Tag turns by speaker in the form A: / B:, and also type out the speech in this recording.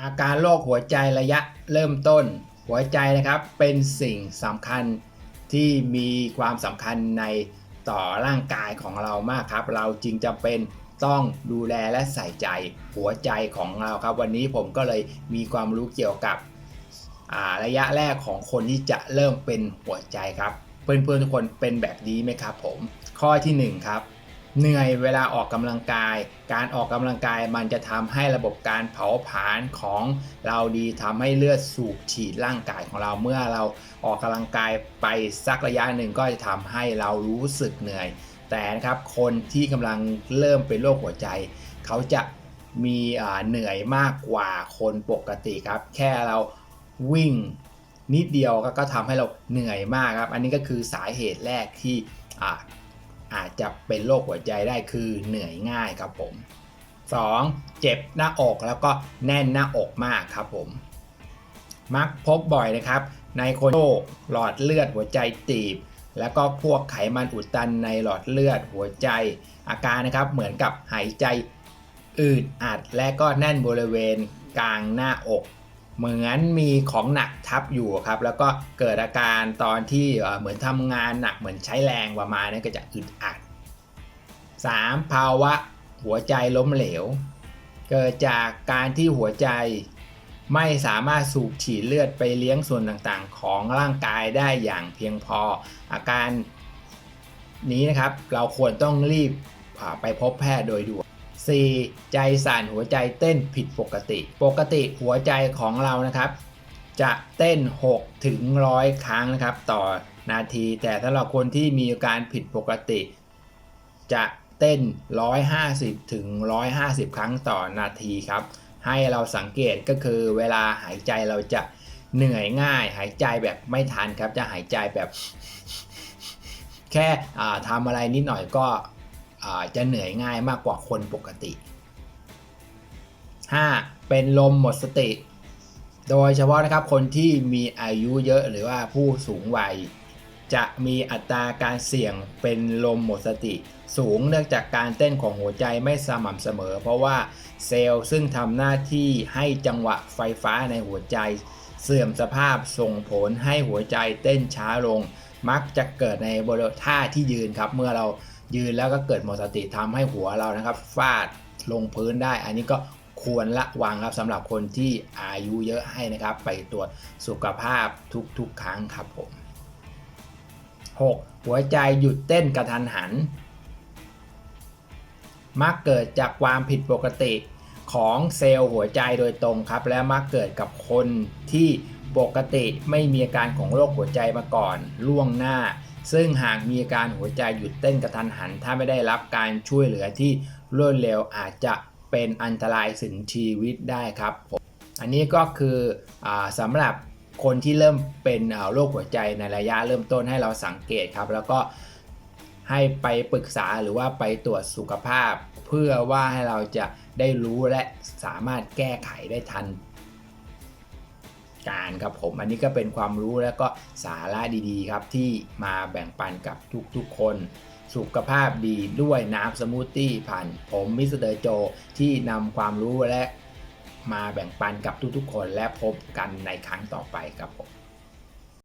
A: อาการโรคหัวใจระยะเริ่มต้น หัวใจนะครับเป็นสิ่งสำคัญที่มีความสำคัญในต่อร่างกายของเรามากครับ เราจรึงจำเป็นต้องดูแลและใส่ใจหัวใจของเราครับ วันนี้ผมก็เลยมีความรู้เกี่ยวกับระยะแรกของคนที่จะเริ่มเป็นหัวใจครับ เพื่อนๆทุกคนเป็นแบบนี้ไหมครับผม ข้อที่หนึ่งครับ เหนื่อยเวลาออกกำลังกาย การออกกำลังกายมันจะทำให้ระบบการเผาผลาญของเราดีทำให้เลือดสูบฉีดร่างกายของเราเมื่อเราออกกำลังกายไปสักระยะหนึ่งก็จะทำให้เรารู้สึกเหนื่อย แต่นะครับคนที่กำลังเริ่มเป็นโรคหัวใจ เขาจะมีเหนื่อยมากกว่าคนปกติครับ แค่เราวิ่งนิดเดียวก็ก็ทำให้เราเหนื่อยมากครับ อันนี้ก็คือสาเหตุแรกที่ อาอาจจะเป็นโรคหัวใจได้คือเหนื่อยง่ายครับผม 2. เจ็บหน้าอกแล้วก็แน่นหน้าอกมากครับผม มักพบบ่อยนะครับ ในคนโรคหลอดเลือดหัวใจตีบ แล้วก็พวกไขมันอุดตันในหลอดเลือดหัวใจ อาการนะครับเหมือนกับหายใจอืดอัดและก็แน่นบริเวณกลางหน้าอก เหมือนมีของหนักทับอยู่ครับ แล้วก็เกิดอาการตอนที่เหมือนทำงานหนักเหมือนใช้แรงประมาณนี้ก็จะอึดอัด 3. ภาวะหัวใจล้มเหลว เกิดจากการที่หัวใจไม่สามารถสูบฉีดเลือดไปเลี้ยงส่วนต่างๆ ของร่างกายได้อย่างเพียงพอ อาการนี้นะครับเราควรต้องรีบไปพบแพทย์โดยด่วน 4. ใจสั่นหัวใจเต้นผิดปกติ ปกติหัวใจของเรานะครับ จะเต้น 6 ถึง100ครั้งนะครับ ต่อนาที แต่สำหรับคนที่มีอาการผิดปกติ จะเต้น 150 ถึง 150 ครั้งต่อนาทีครับ ให้เราสังเกตก็คือเวลาหายใจเราจะเหนื่อยง่าย หายใจแบบไม่ทันครับ จะหายใจแบบ แค่ทำอะไรนิดหน่อยก็ จะเหนื่อยง่ายมากกว่าคนปกติ 5. เป็นลมหมดสติ โดยเฉพาะนะครับคนที่มีอายุเยอะหรือว่าผู้สูงวัย จะมีอัตราการเสี่ยงเป็นลมหมดสติ สูงเนื่องจากการเต้นของหัวใจไม่สม่ำเสมอ เพราะว่าเซลล์ซึ่งทำหน้าที่ให้จังหวะไฟฟ้าในหัวใจ เสื่อมสภาพส่งผลให้หัวใจเต้นช้าลง มักจะเกิดในบริเวณท่าที่ยืนครับเมื่อเรา ยืนแล้วก็เกิดหมดสติทำให้หัวเรานะครับฟาดลงพื้นได้ อันนี้ก็ควรละวังครับสำหรับคนที่อายุเยอะให้นะครับ ไปตรวจสุขภาพทุกๆ ครั้งครับผม 6. หัวใจหยุดเต้นกระทันหัน มักเกิดจากความผิดปกติของเซลล์หัวใจโดยตรงครับ และมักเกิดกับคนที่ปกติไม่มีอาการของโรคหัวใจมาก่อนล่วงหน้า ซึ่งหากมีอาการหัวใจหยุดเต้นกระทันหัน ถ้าไม่ได้รับการช่วยเหลือที่รวดเร็วอาจจะเป็นอันตรายถึงชีวิตได้ครับผมอันนี้ก็คืออสำหรับคนที่เริ่มเป็นโรคหัวใจในระยะเริ่มต้นให้เราสังเกตครับ แล้วก็ให้ไปปรึกษาหรือว่าไปตรวจสุขภาพ เพื่อว่าให้เราจะได้รู้และสามารถแก้ไขได้ทัน การครับผมอันนี้ก็เป็นความรู้และก็สาระดีๆครับที่มาแบ่งปันกับทุกๆ คน สุขภาพดีด้วยน้ำสมูทตี้ผ่านผมมิสเตอร์โจที่นำความรู้และมาแบ่งปันกับทุกๆ คนและพบกันในครั้งต่อไปครับผม